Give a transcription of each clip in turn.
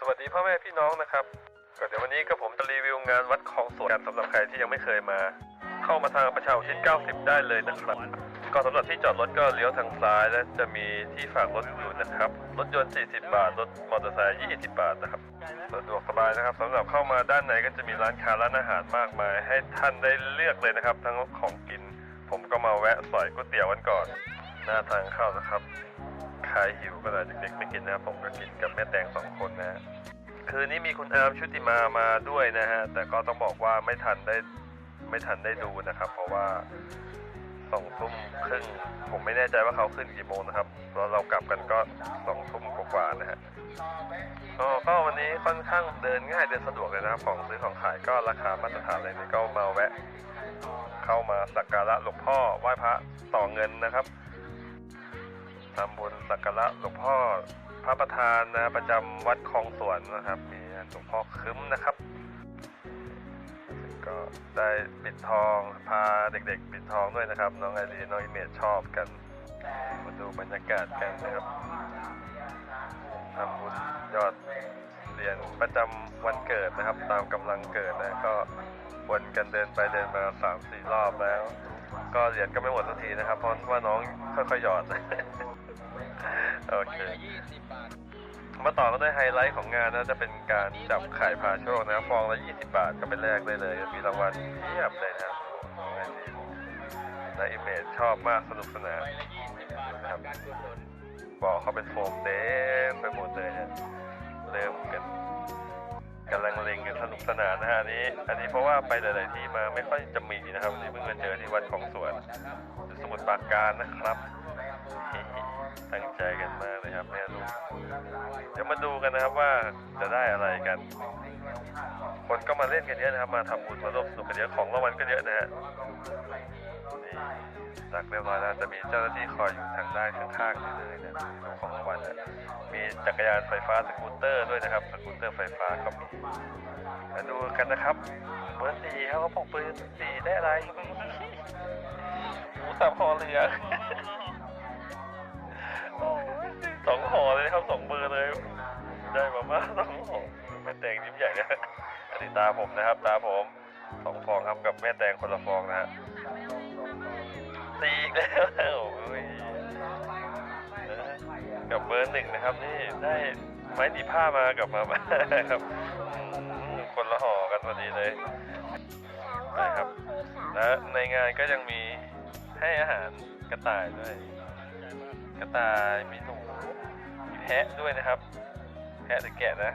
สวัสดีพ่อแม่พี่น้องนะครับก็เดี๋ยววันนี้ก็ผมจะรีวิวงานวัดคลองสวนกันสำหรับใครที่ยังไม่เคยมา เข้ามาทางประชาอุทิศ90 ได้เลยนะครับก็สำหรับที่จอดรถก็เลี้ยวทางซ้าย และจะมีที่ฝากรถอยู่นะครับรถยนต์ 40 บาท รถมอเตอร์ไซค์20 บาทนะครับสะดวกสบายนะครับสำหรับเข้ามาด้านในก็จะมีร้านค้าร้านอาหารมากมาย ให้ท่านได้เลือกเลยนะครับ ทั้งของกิน ผมก็มาแวะสอยก๋วยเตี๋ยวกันก่อน หน้าทางเข้านะครับ ใครหิวก็เลยเด็กๆไม่กินนะครับผมก็กินกับแม่แตงสองคนนะฮะคืนนี้มีคุณอาร์มชุติมามาด้วยนะฮะแต่ก็ต้องบอกว่าไม่ทันได้ไม่ทันได้ดูนะครับ เพราะว่าสองทุ่มครึ่งผมไม่แน่ใจว่าเขาขึ้นกี่โมงนะครับเราเรากลับกันก็สองทุ่มกว่าๆนะฮะก็ก็วันนี้ค่อนข้างเดินง่ายเดินสะดวกเลยนะครับของซื้อของขายก็ราคามาตรฐานเลยนี่ก็มาแวะ เข้ามาสักการะหลวงพ่อไหว้พระต่อเงินนะครับ ทำบุญสักการะหลวงพ่อพระประธานนะประจำวัดคลองสวนนะครับ มีหลวงพ่อคึ้มนะครับ ก็ได้ปิดทองพาเด็กๆ ปิดทองด้วยนะครับ น้องไอรีนน้องอิเมจชอบกันมาดูบรรยากาศกันนะครับทำบุญยอดเหรียญประจำวันเกิดนะครับ ตามกำลังเกิดนะก็วนกันเดินไปเดินมาสามสี่รอบแล้ว ก็เหรียญก็ไม่หมดสักทีนะครับ เพราะว่าน้องค่อยๆหยอด โอเค มาต่อก็ด้วยไฮไลท์ของงานนะจะเป็นการจับไข่พาโชคนะครับฟองละ 20 บาทก็เป็นแรกได้เลยมีรางวัลเพียบเลยนะครับนอิเมจชอบมากสนุกสนานนะครับบอกเขาเป็นโฟมเต็มไปหมดเลยฮะเริ่มกันกำลังเล็งกันสนุกสนานนะฮะนนี้ อันนี้เพราะว่าไปหลาย ๆ ที่มาไม่ค่อยจะมีนะครับวันนี้เพิ่งมาเจอที่วัดของสวนสมุทรปราการนะครับ ตั้งใจกันมากเลยครับแม่ลูกเดี๋ยวมาดูกันนะครับว่าจะได้อะไรกัน คนก็มาเล่นกันเยอะนะครับ มาทำบุญมาร่วมสนุกกันเยอะของรางวัลก็เยอะนะฮะนี่ตักเรียบร้อยแล้วจะมีเจ้าหน้าที่คอยอยู่ทางด้านข้างๆนี่เลยนะดูของรางวัลนะมีจักรยานไฟฟ้าสกูตเตอร์ด้วยนะครับสกูตเตอร์ไฟฟ้าก็มีมาดูกันนะครับเบอร์สี่เขาก็บอกเบอร์สี่ได้อะไรหมูสับคอเรือ อันนี้ตาผมนะครับ ตาผมสองฟองครับกับแม่แตงคนละฟองนะฮะตีอีกแล้วโอ้ยกับเบอร์หนึ่งนะครับ นี่ได้ไม้ตีผ้ามากับมาม่าครับคนละห่อกันพอดีเลยนะครับ และในงานก็ยังมีให้อาหารกระต่ายด้วย กระต่ายมีหนูมีแพะด้วยนะครับ แพะหรือแกะนะ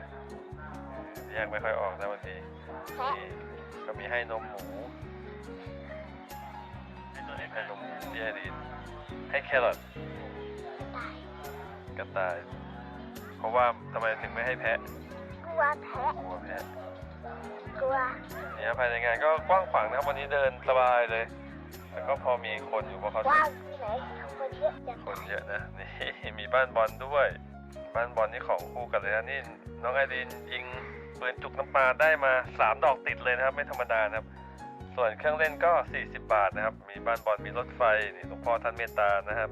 แยกไม่ค่อยออกนะบางทีนี่ก็มีให้นมหมูให้นมหมูที่ไอรีนให้แครอทกระต่าย เพราะว่าทำไมถึงไม่ให้แพะกลัวแพ้กลัวแพะกลัวเนี่ยภายในงานก็กว้างขวางนะครับวันนี้เดินสบายเลยแล้วก็พอมีคนอยู่เพราะเขาว่างที่ไหนคนเยอะจังคนเยอะนะนี่มีบ้านบอลด้วย บ้านบอลนี่ของคู่กันเลยนะนี่น้องไอรีนยิง ปืนจุกน้ำปลาได้มาสามดอกติดเลยนะครับ ไม่ธรรมดานะครับ ส่วนเครื่องเล่นก็ 40 บาทนะครับ มีบ้านบอลมีรถไฟนี่หลวงพ่อท่านเมตตานะครับ